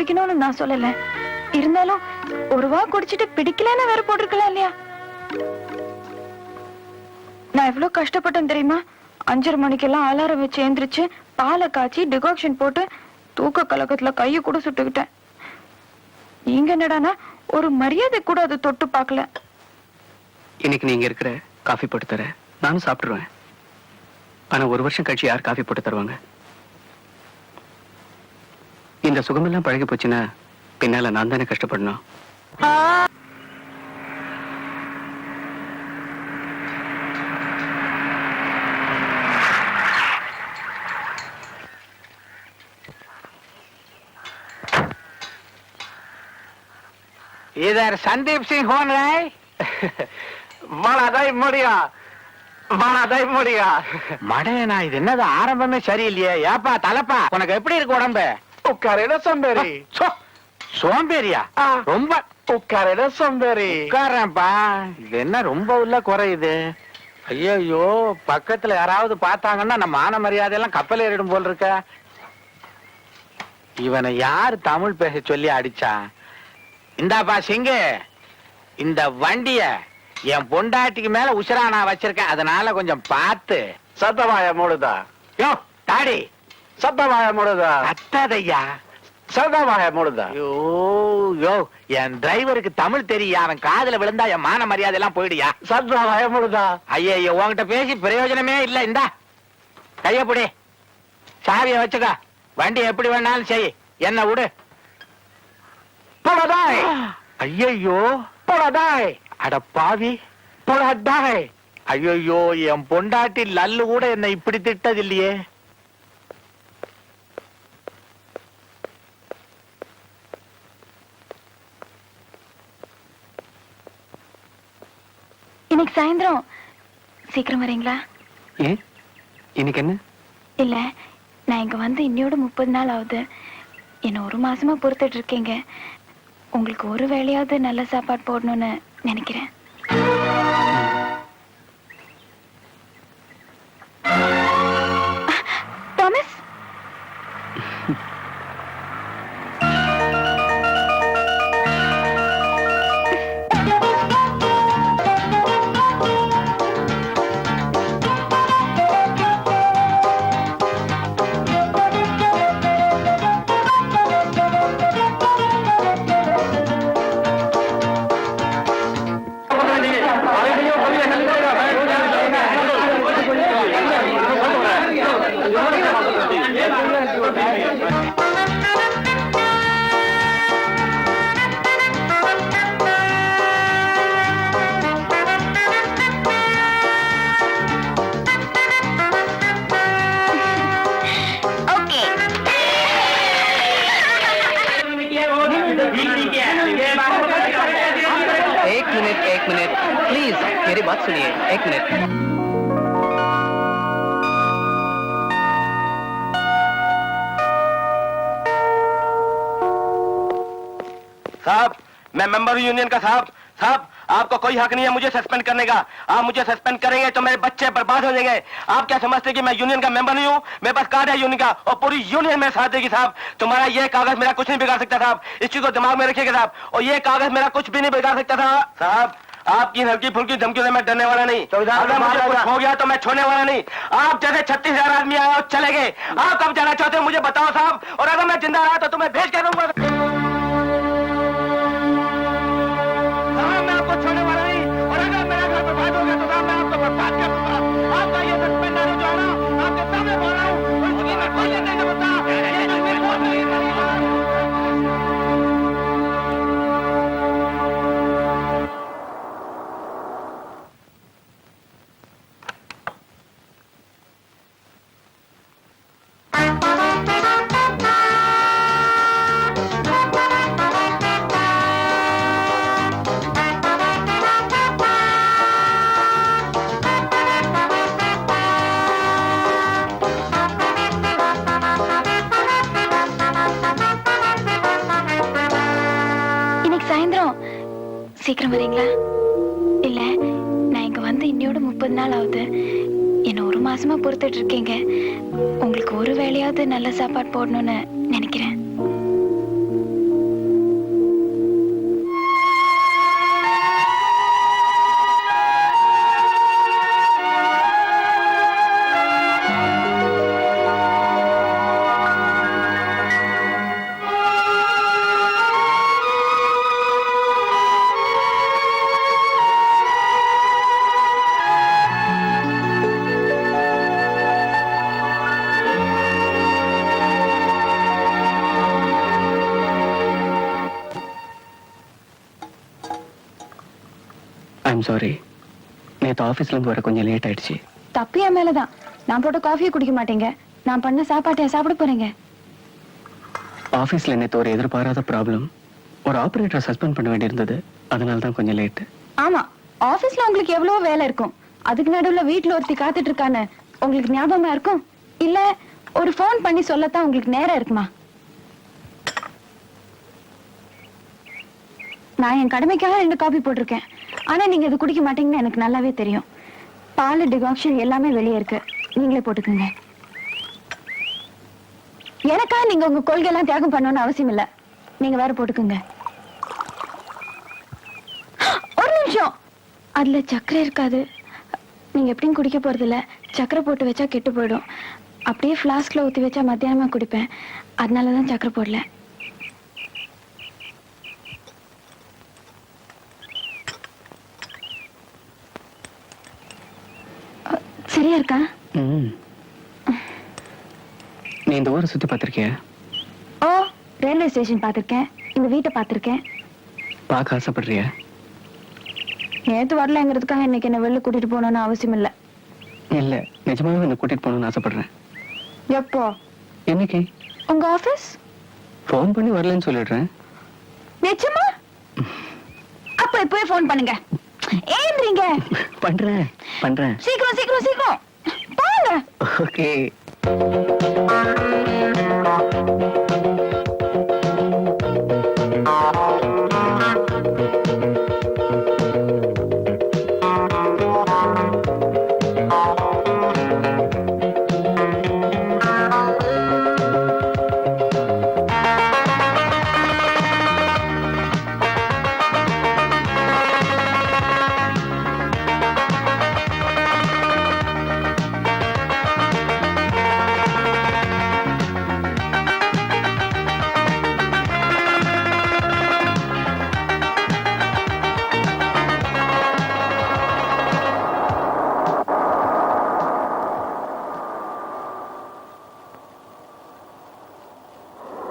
குடிக்கணும்னு நான் சொல்லல. இருந்தாலும் ஒரு வா குடிச்சிட்டு பிடிக்கலன்னு வேற போட்டிருக்கலாம் இல்லையா? நான் எவ்வளவு கஷ்டப்பட்டேன் தெரியுமா? அஞ்சரை மணிக்கெல்லாம் அலாரம் வச்சு எந்திரிச்சு பாலை காய்ச்சி டிகாக்ஷன் போட்டு தூக்க கலக்கத்துல கையை கூட சுட்டுக்கிட்டேன். நீங்க என்னடானா ஒரு மரியாதை கூட அது தொட்டு பார்க்கல. இன்னைக்கு நீங்க இருக்கிற காஃபி போட்டு தர நானும் சாப்பிட்டுருவேன். ஆனா ஒரு வருஷம் கழிச்சு யார் காஃபி போட்டு தருவாங்க? இந்த சுகமெல்லாம் பழகி போச்சுன்னா பின்னால நான் தானே கஷ்டப்படணும். இதர் சந்தீப் சிங் ஹோன்ராய் வளதை முடியா வளதை முடியா. மடையனா இது என்னது? ஆரம்பமே சரியில்லையே. ஏப்பா தலைப்பா உனக்கு எப்படி இருக்கு உடம்பு? உட்காரையில சோம்பேறி. சோம்பேறியா. ரொம்ப உட்காரையில சோம்பேறி. உட்காரேன்ப்பா இது என்ன ரொம்ப உள்ள குறையுது ஐயோ பக்கத்துல யாராவது பார்த்தாங்கன்னா நம்ம மான மரியாதை எல்லாம் கப்பல் ஏறிடும் போல் இருக்க இவனை யார் தமிழ் பேச சொல்லி அடிச்சா? இந்தாப்பா சிங்கு இந்த வண்டிய என் பொண்டாட்டிக்கு மேல உசுரா நான் வச்சிருக்கேன். அதனால கொஞ்சம் பார்த்து. சத்தவாய மூடுதா? யோ தாடி சத்தவாய மூடுதா அத்தாதையா? சத்தவாய மூடுதா ஐயோ யோ என் டிரைவருக்கு தமிழ் தெரியும் அவன் காதுல விழுந்தா என் மான மரியாதை எல்லாம் போயிடுயா? சத்தவாய மூடுதா ஐயோ உன்கிட்ட பேசி பிரயோஜனமே இல்ல இந்தா. கைய புடி. சாவிய வச்சுக்க. வண்டி எப்படி வேணாலும் செய். என்ன விடு. போடாதாய் ஐயோ போடாதாய் அட பாவி. போடாதாய் ஐயோ என் பொண்டாட்டி லல்லு கூட என்ன இப்படி திட்டது இன்னைக்கு சாயந்தரம். சீக்கிரம் வரீங்களா? ஏன்? இன்னைக்கு என்ன? இல்ல நான் இங்க வந்து இன்னையோட முப்பது நாள் ஆகுது. என்ன ஒரு மாசமா பொறுத்துட்டு இருக்கீங்க. உங்களுக்கு ஒரு வேளையாவது நல்ல சாப்பாடு போடணும்னு நினைக்கிறேன். एक मिनट। साहब, मैं मेंबर यूनियन का साहब। साहब, आपको कोई हक नहीं है मुझे सस्पेंड करने का। आप मुझे सस्पेंड करेंगे तो मेरे बच्चे बर्बाद हो जाएँगे। आप क्या समझते कि मैं यूनियन का मेंबर नहीं हूँ? मेरे पास कार्ड है यूनियन का और पूरी यूनियन मेरे साथ देगी साहब। तुम्हारा ये कागज़ मेरा कुछ नहीं बिगाड़ सकता साहब। इस चीज़ को दिमाग में रखिएगा साहब। और ये कागज़ मेरा कुछ भी नहीं बिगाड़ सकता था। साहब आपकी हल्की फुल्की धमकी से मैं डरने वाला नहीं। अगर मुझे कुछ हो गया तो मैं छोड़ने वाला नहीं। आप जैसे छत्तीस हज़ार आदमी आए और चले गए आप कब जाना चाहते हो मुझे बताओ साहब। और अगर मैं ज़िंदा रहा तो तुम्हें भेज कर दूँगा। சீக்கிரம் வரீங்களா? இல்ல நான் இங்க வந்து இன்னையோட முப்பது நாள் ஆகுது. என்ன ஒரு மாசமா பொறுத்துட்டு இருக்கீங்க. உங்களுக்கு ஒரு வேலையாவது நல்ல சாப்பாடு போடணும்னு நினைக்கிறேன். ஐம் சாரி நேற்று ஆஃபீஸ்லேருந்து வர கொஞ்சம் லேட் ஆயிடுச்சு. தப்பு என் மேலதான். நான் போட்ட காஃபியை குடிக்க மாட்டீங்க. நான் பண்ண சாப்பாட்டையா சாப்பிட போறீங்க. ஆஃபீஸில் நேற்று ஒரு எதிர்பாராத ப்ராப்ளம் ஒரு ஆப்ரேட்டரை சஸ்பெண்ட் பண்ண வேண்டியிருந்தது. அதனால தான் கொஞ்சம் லேட்டு ஆமா. ஆபீஸ்ல உங்களுக்கு எவ்வளவு வேலை இருக்கும். அதுக்கு நடுவுல வீட்ல ஒருத்தி காத்துட்டு இருக்கான்னு உங்களுக்கு ஞாபகமா இருக்கும்? இல்ல ஒரு ஃபோன் பண்ணி சொல்லத்தான் உங்களுக்கு நேரம் இருக்குமா? நான் என் கடமைக்காக ரெண்டு காபி போட்டிருக்கேன். ஆனா நீங்க இது குடிக்க மாட்டீங்கன்னு எனக்கு நல்லாவே தெரியும். பால் டிகாக்ஷன் எல்லாமே வெளியே இருக்கு. நீங்களே போட்டுக்கோங்க. எனக்கா நீங்க உங்க கொள்கையெல்லாம் தியாகம் பண்ணணும்னு அவசியம் இல்ல. நீங்க வேற போட்டுக்கோங்க. ஒரு நிமிஷம். அதுல சக்கரை இருக்காது. நீங்க எப்படியும் குடிக்க போறது இல்ல சக்கரை போட்டு வச்சா கெட்டு போயிடும். அப்படியே ஃப்ளாஸ்க்ல ஊத்தி வச்சா மத்தியானமா குடிப்பேன். அதனாலதான் சக்கரை போடல. சரியா இருக்கா? நீ இந்த ஊரை சுற்றி பார்த்துருக்கியா? ஓ ரயில்வே ஸ்டேஷன் பார்த்திருக்கேன். இந்த வீட்டை பார்த்திருக்கேன். பார்க்க ஆசைப்படுறியா? நேத்து வரலங்கிறதுக்காக இன்னைக்கு என்ன வெளில கூட்டிட்டு போகணும்னு அவசியம் இல்ல. இல்லை நிஜமாவே என்னை கூட்டிகிட்டு போகணும்னு ஆசைப்படுறேன். எப்போ? என்னைக்கு? உங்க ஆபீஸ் ஃபோன் பண்ணி வரலன்னு சொல்லிடுறேன். நிஜமா? அப்ப இப்பவே ஃபோன் பண்ணுங்க. ஏன்றீங்க பண்றேன் பண்றேன். சீக்கிரம் சீக்கிரம் சீக்கிரம். போங்க. ஓகே. Thank.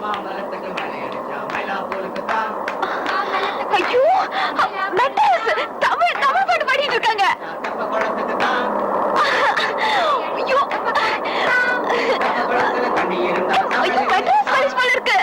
தான் ஐயோ மெட்டல்ஸ் தமிழ் தமிழ் பாட்டு இருக்காங்க. தப்ப குளத்துக்கு ஐயோ தப்ப இருக்கு.